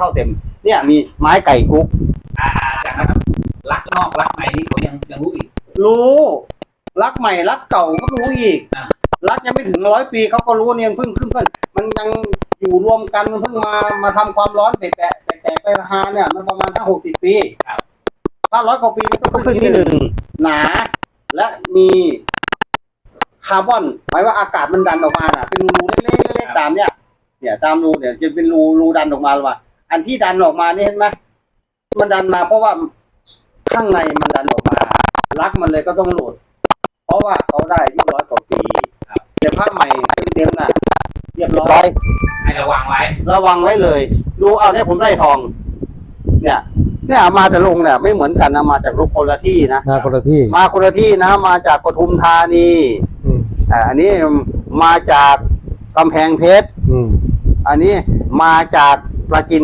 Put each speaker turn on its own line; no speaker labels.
เข้าเต็ม เนี่ยมีไม้ไก่กุ๊ก
อ่านะครับรักนอกรักในนี่เขายังยังรู้อีก
รู้รักใหม่รักเก่าก็รู้อีก
อะ
รักยังไม่ถึงร้อยปีเขาก็รู้เนี่ยเพิ่งขึ้นเพิ่งมันยังอยู่รวมกันเพิ่งมามาทำความร้อนแตกแตกแตกแตกไปราคาเนี่ย มันประมาณทั้งหกสิบปีถ้าร้อยกว่าปีมันก็ขึ้นที่หนึ่งหนา และมีคาร์บอนหมายว่าอากาศมันดันออกมาน่ะ เป็นรูเล็กๆเล็กๆตามเนี่ยเนี่ยตามรูเนี่ยจะเป็นรูรูดันออกมาหรือว่า อันที่ดันออกมาเนี่ยเห็นไหมมันดันมาเพราะว่าข้างในมันดันออกมารักมันเลยก็ต้องหลุด เพราะว่าเขาได้อายุร้อยกว่าปีเดี๋ยวผ้าใหม่เต็มๆน่ะเรียบร้อย
ให้ระวังไว้
ระวังไว้เลย ดูเอาเนี่ยผมได้ทอง เนี่ย เนี่ยเอามาแต่ลงเนี่ยไม่เหมือนกันนะมาจากลูกคนละที่นะ
นาคนละที่
มาคนละที่นะ มาจากปทุมธานี
อืม
อ่าอันนี้มาจากกำแพงเพชร
อืม
อันนี้มาจากปราจิน